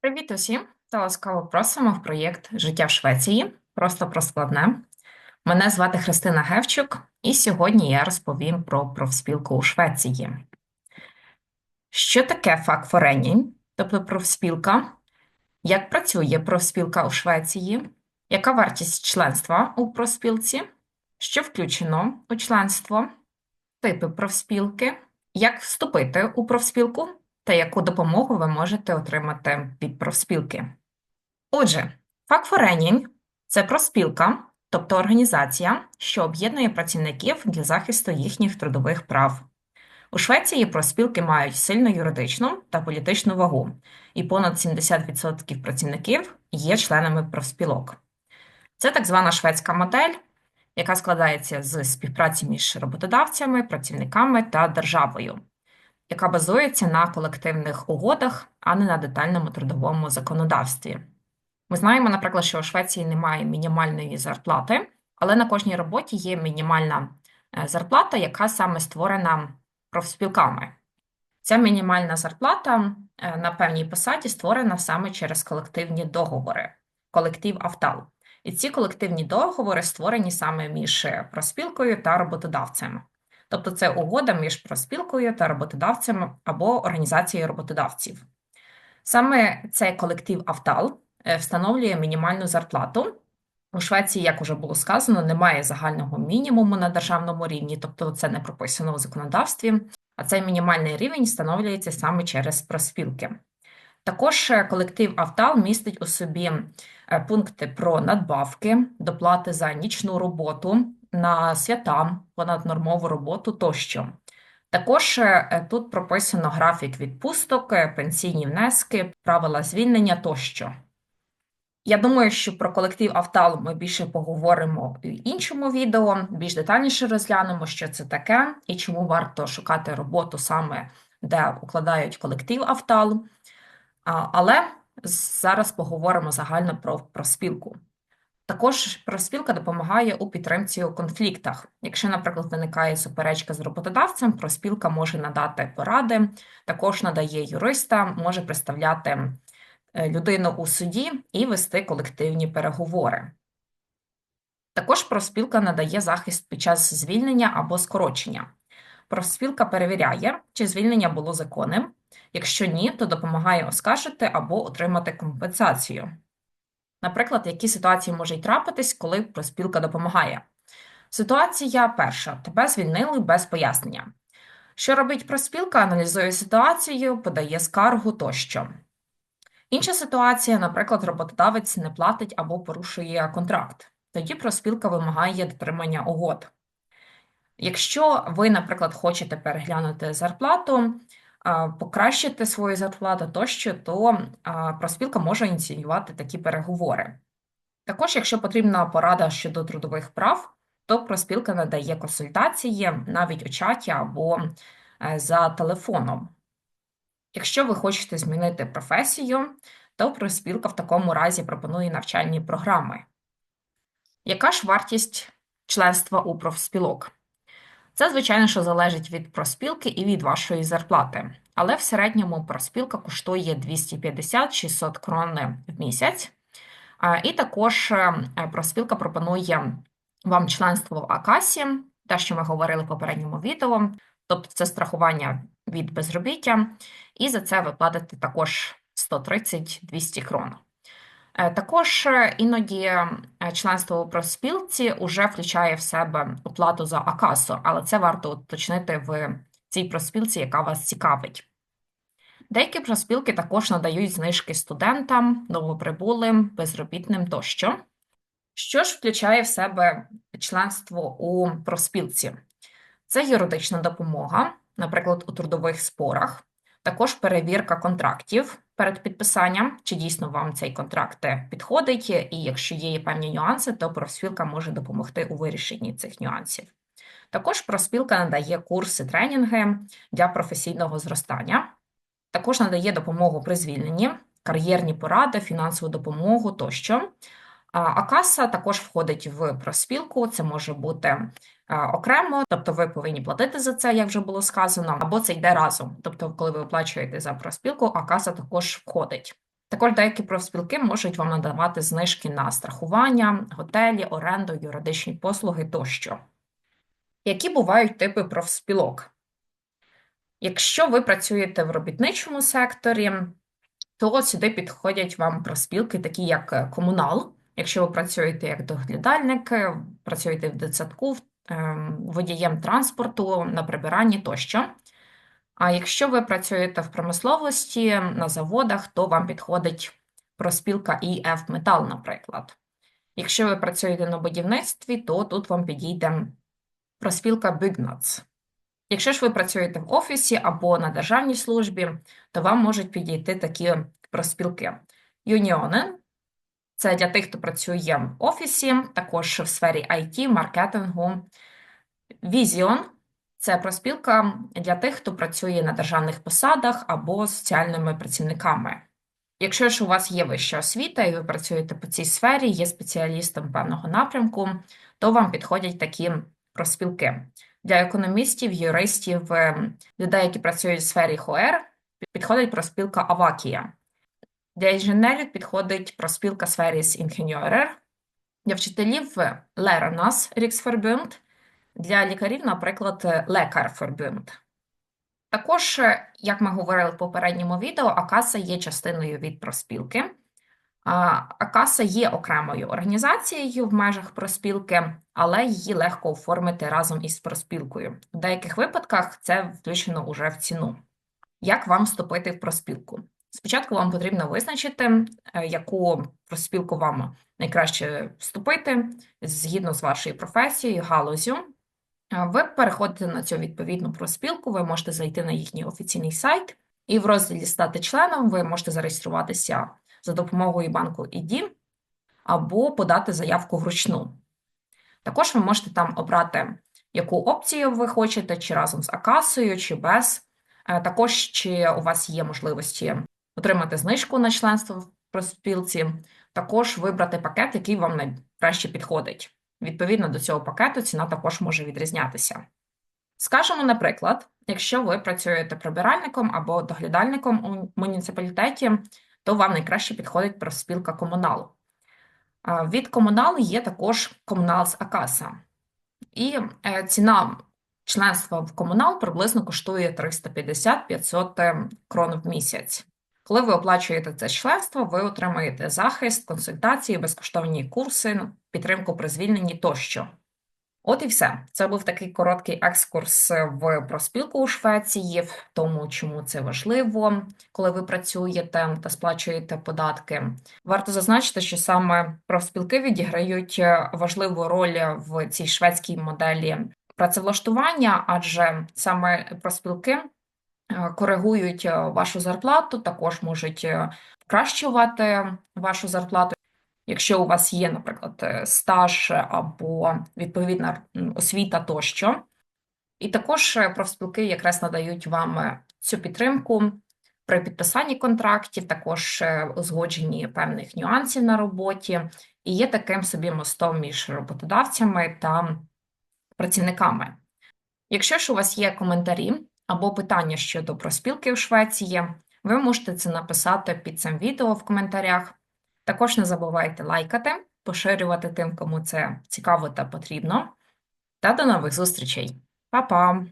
Привіт усім та ласкаво просимо в проєкт Життя в Швеції. Просто про складне. Мене звати Христина Гевчук, і сьогодні я розповім про профспілку у Швеції. Що таке факфоренінь, тобто профспілка? Як працює профспілка у Швеції? Яка вартість членства у профспілці? Що включено у членство? Типи профспілки? Як вступити у профспілку? Та яку допомогу ви можете отримати від профспілки. Отже, факфоренінг – це профспілка, тобто організація, що об'єднує працівників для захисту їхніх трудових прав. У Швеції профспілки мають сильну юридичну та політичну вагу, і понад 70% працівників є членами профспілок. Це так звана шведська модель, яка складається з співпраці між роботодавцями, працівниками та державою яка базується на колективних угодах, а не на детальному трудовому законодавстві. Ми знаємо, наприклад, що у Швеції немає мінімальної зарплати, але на кожній роботі є мінімальна е, зарплата, яка саме створена профспілками. Ця мінімальна зарплата е, на певній посаді створена саме через колективні договори, колектив Автал. І ці колективні договори створені саме між профспілкою та роботодавцем. Тобто це угода між профспілкою та роботодавцем або організацією роботодавців. Саме цей колектив Автал е, встановлює мінімальну зарплату. У Швеції, як уже було сказано, немає загального мінімуму на державному рівні, тобто це не прописано у законодавстві, а цей мінімальний рівень встановлюється саме через профспілки. Також е, колектив Автал містить у собі е, пункти про надбавки, доплати за нічну роботу, на свята, понаднормову роботу тощо. Також е, тут прописано графік відпусток, е, пенсійні внески, правила звільнення тощо. Я думаю, що про колектив Автал ми більше поговоримо в іншому відео, більш детальніше розглянемо, що це таке і чому варто шукати роботу саме, де укладають колектив Автал. Але зараз поговоримо загально про, про спілку. Також профспілка допомагає у підтримці у конфліктах. Якщо, наприклад, виникає суперечка з роботодавцем, профспілка може надати поради, також надає юриста, може представляти е, людину у суді і вести колективні переговори. Також профспілка надає захист під час звільнення або скорочення. Профспілка перевіряє, чи звільнення було законним. Якщо ні, то допомагає оскаржити або отримати компенсацію. Наприклад, які ситуації можуть трапитись, коли проспілка допомагає. Ситуація перша: тебе звільнили без пояснення. Що робить проспілка? Аналізує ситуацію, подає скаргу тощо. Інша ситуація, наприклад, роботодавець не платить або порушує контракт. Тоді проспілка вимагає дотримання угод. Якщо ви, наприклад, хочете переглянути зарплату, покращити свою зарплату тощо, то профспілка може ініціювати такі переговори. Також, якщо потрібна порада щодо трудових прав, то профспілка надає консультації навіть у чаті або е, за телефоном. Якщо ви хочете змінити професію, то профспілка в такому разі пропонує навчальні програми. Яка ж вартість членства у профспілок? Це, звичайно, що залежить від проспілки і від вашої зарплати. Але в середньому проспілка коштує 250-600 крон в місяць. І також е, проспілка пропонує вам членство в Акасі, те, що ми говорили в попередньому відео, тобто це страхування від безробіття, і за це ви платите також 130-200 крон. Е, також е, іноді е, членство у профспілці вже включає в себе оплату за акасу, але це варто уточнити в цій профспілці, яка вас цікавить. Деякі профспілки також надають знижки студентам, новоприбулим, безробітним тощо. Що ж включає в себе членство у профспілці? Це юридична допомога, наприклад, у трудових спорах, також перевірка контрактів перед підписанням, чи дійсно вам цей контракт підходить, і якщо є певні нюанси, то профспілка може допомогти у вирішенні цих нюансів. Також профспілка надає курси тренінги для професійного зростання, також надає допомогу при звільненні, кар'єрні поради, фінансову допомогу тощо. А каса також входить в профспілку, це може бути окремо, тобто ви повинні платити за це, як вже було сказано, або це йде разом. Тобто, коли ви оплачуєте за профспілку, а каса також входить. Також деякі профспілки можуть вам надавати знижки на страхування, готелі, оренду, юридичні послуги тощо. Які бувають типи профспілок? Якщо ви працюєте в робітничому секторі, то сюди підходять вам профспілки, такі як е, комунал. Якщо ви працюєте як доглядальник, е, працюєте в дитсадку, водієм транспорту, на прибиранні тощо. А якщо ви працюєте в промисловості на заводах, то вам підходить проспілка ІФ Метал, наприклад. Якщо ви працюєте на будівництві, то тут вам підійде проспілка Бюгнац. Якщо ж ви працюєте в офісі або на державній службі, то вам можуть підійти такі проспілки. Юніони це для тих, хто працює в офісі, також в сфері IT, маркетингу. Візіон це проспілка для тих, хто працює на державних посадах або соціальними працівниками. Якщо ж у вас є вища освіта і ви працюєте по цій сфері, є спеціалістом певного напрямку, то вам підходять такі проспілки. Для економістів, юристів, ем, людей, які працюють в сфері ХОР, підходить проспілка Авакія. Для інженерів підходить проспілка Сферіс Інгеньорер, для вчителів Лернас Ріксфербюнд, для лікарів, наприклад, Лекарфербюнд. Також, як ми говорили в попередньому відео, Акаса є частиною від проспілки. Акаса є окремою організацією в межах проспілки, але її легко оформити разом із проспілкою. В деяких випадках це включено уже в ціну. Як вам вступити в проспілку? Спочатку вам потрібно визначити, е, яку проспілку вам найкраще вступити згідно з вашою професією, галузю. Ви переходите на цю відповідну проспілку, ви можете зайти на їхній офіційний сайт, і в розділі Стати членом ви можете зареєструватися за допомогою банку ID або подати заявку вручну. Також ви можете там обрати, яку опцію ви хочете, чи разом з Акасою, чи без. Е, також чи у вас є можливості отримати знижку на членство в проспілці, також вибрати пакет, який вам найкраще підходить. Відповідно до цього пакету ціна також може відрізнятися. Скажемо, наприклад, якщо ви працюєте прибиральником або доглядальником у муніципалітеті, то вам найкраще підходить профспілка комунал. Від комуналу є також комунал з Акаса. І е, ціна членства в комунал приблизно коштує 350-500 е, крон в місяць. Коли ви оплачуєте це членство, ви отримаєте захист, консультації, безкоштовні курси, підтримку при звільненні тощо. От і все. Це був такий короткий екскурс в проспілку у Швеції, в тому, чому це важливо, коли ви працюєте та сплачуєте податки. Варто зазначити, що саме профспілки відіграють важливу роль в цій шведській моделі працевлаштування, адже саме проспілки е, коригують вашу зарплату, також можуть покращувати вашу зарплату. Якщо у вас є, наприклад, е, стаж або відповідна освіта тощо. І також е, профспілки якраз надають вам е, цю підтримку при підписанні контрактів, також узгодженні певних нюансів на роботі, і є таким собі мостом між роботодавцями та працівниками. Якщо ж у вас є коментарі або питання щодо профспілки у Швеції, ви можете це написати під цим відео в коментарях. Також не забувайте лайкати, поширювати тим, кому це цікаво та потрібно. Та до нових зустрічей. Па-па!